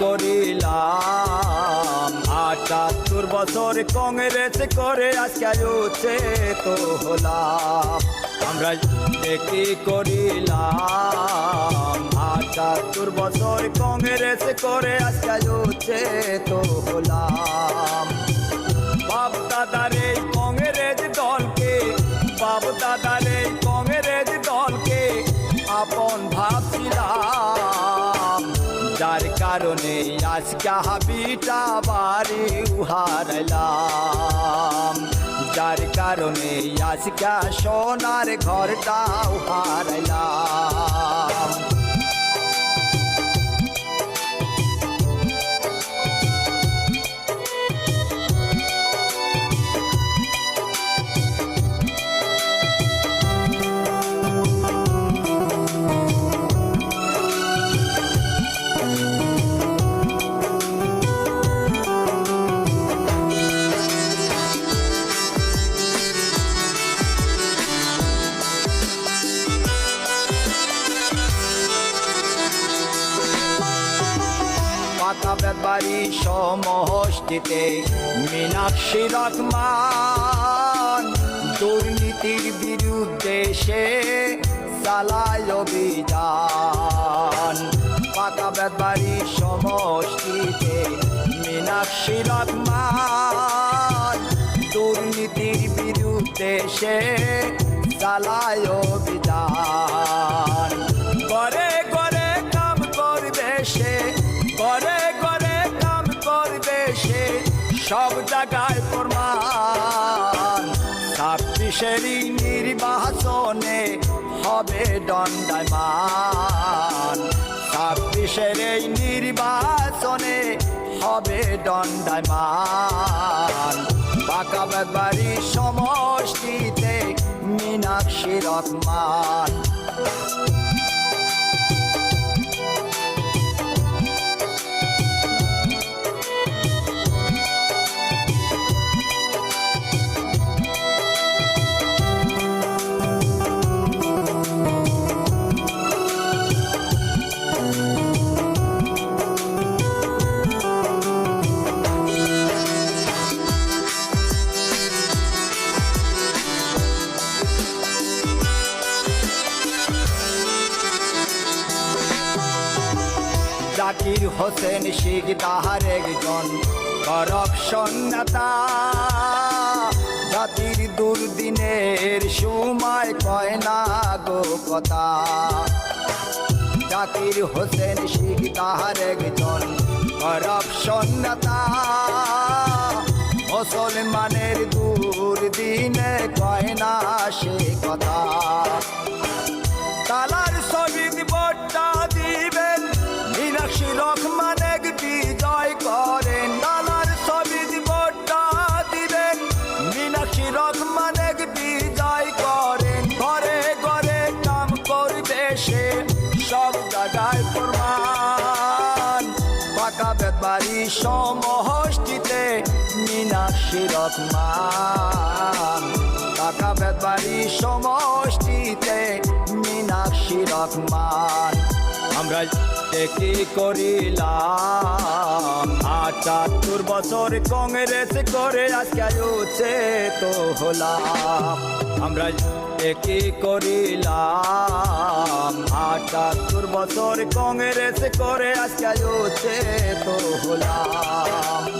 হলাম আটাত্তর বছর কংগ্রেস করে আজকে উঠে তো হলাম। আমরা দেখি করিলাম? আটাত্তর বছর কংগ্রেস করে আজকে উঠে তো হলাম। বাপ দাদার এই কংগ্রেস দলকে, বাপ দাদার যার কারণে আজকে হাবিটা বাড়ি উহারলাম যার কারণে আজকে সোনার ঘরটা হারাইলাম ব্যাপারী সমষ্টিতে মীনাক্ষী রহমান। দুর্নীতির বিরুদ্ধে সে চালায় অভিযান। পাতা ব্যাপারী সমষ্টিতে মীনাক্ষী রহমান। দুর্নীতির বিরুদ্ধে সে চালায় অভিযান। করে করে কাম করবে সে সব জায়গায় প্রমাণ। ছাব্বিশেরই নির্বাচনে হবে দণ্ডায়মান। ছাব্বিশের এই নির্বাচনে হবে দণ্ডায়মান। পাকা বাড়ি সমষ্টিতে মীনাক্ষী রহমান। জাকির হোসেন তাহার একজন করপশন নেতা। জাতির দুর্দিনের সময় কয় না গো কথা। জাকির হোসেন তাহার একজন করপশন নেতা। মুসলমানের দুর্দিনে কয় না সে কথা। সমহষ্টিতে সমষ্টিতে মীনাক্ষী রত্মান টাকা বেদবাড়ি সমষ্টিতে মীনাক্ষী রত্মান আমরা দেখি করিলাম? আটাত্তর বছর কংগ্রেস করে আজকে উঠে তো হলাম। আমরা দেখি করিলাম? আটাত্তর বছর কংগ্রেস করে আজকে উঠে তো হলাম।